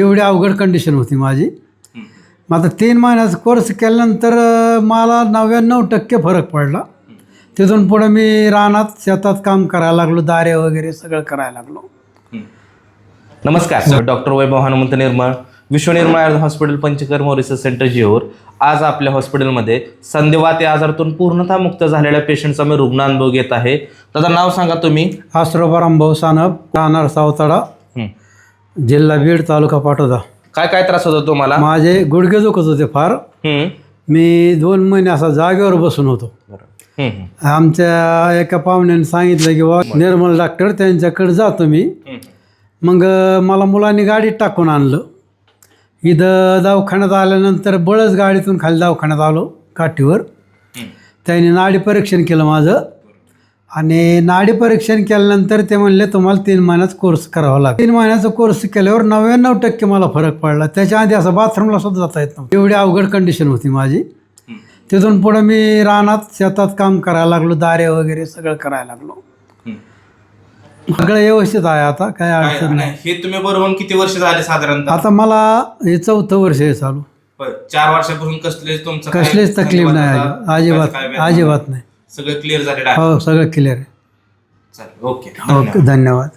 एवढी अवघड कंडिशन होती माझी. मग आता तीन महिन्याचा कोर्स केल्यानंतर मला नव्याण्णव टक्के फरक पडला. तिथून पुढे मी रानात शेतात काम करायला लागलो दारे वगैरे सगळं करायला लागलो. नमस्कार doctor Vaibhav Hanumant Nirmal Vishwanirmal Ayurved hospital Panchakarma research centre जिओर आज आपल्या हॉस्पिटलमध्ये संधिवात या आजारातून पूर्णतः मुक्त झालेल्या पेशंटचा मी रुग्णानुभव घेत आहे. त्याचं नाव सांगा तुम्ही. आश्रोबाराम भाऊ सानप राहणार सावताडा. जिल्हा बीड तालुका पाटोदा. काय काय त्रास होतो तुम्हाला? माझे गुडघे दुखत होते फार. मी दोन महिने असा जागेवर बसून होतो. आमच्या एका पाहुण्याने सांगितलं की बा निर्मल डॉक्टर त्यांच्याकडे जातो मी. मग अं, मला मुलांनी गाडीत टाकून आणलं. इथं दवाखान्यात आल्यानंतर बळच गाडीतून खाली दवाखान्यात आलो काठीवर. त्यांनी नाडी परीक्षण केलं माझं. आणि नाडी परीक्षण केल्यानंतर ते म्हणले तुम्हाला तीन महिन्याचा कोर्स करावा लागेल. तीन महिन्याचा कोर्स केल्यावर नव्याण्णव टक्के मला फरक पडला. त्याच्या आधी असं बाथरूमला सुद्धा जाता येत नव्हतं. एवढी अवघड कंडिशन होती माझी. तिथून पुढे मी रानात शेतात काम करायला लागलो दारे वगैरे सगळं करायला लागलो. हं. सगळं व्यवस्थित आहे आता काय अडचण नाही. हे तुम्ही बरोबर किती वर्ष झाले साधारणतः? आता मला हे चौथं वर्ष आहे चालू. चार वर्षापासून कसलेच तुमचं कसलीच तकलीफ नाही अजिबात अजिबात नाही. सगळं क्लिअर झालेलं आहे. हो सगळं क्लिअर आहे. चालेल ओके. ओके धन्यवाद.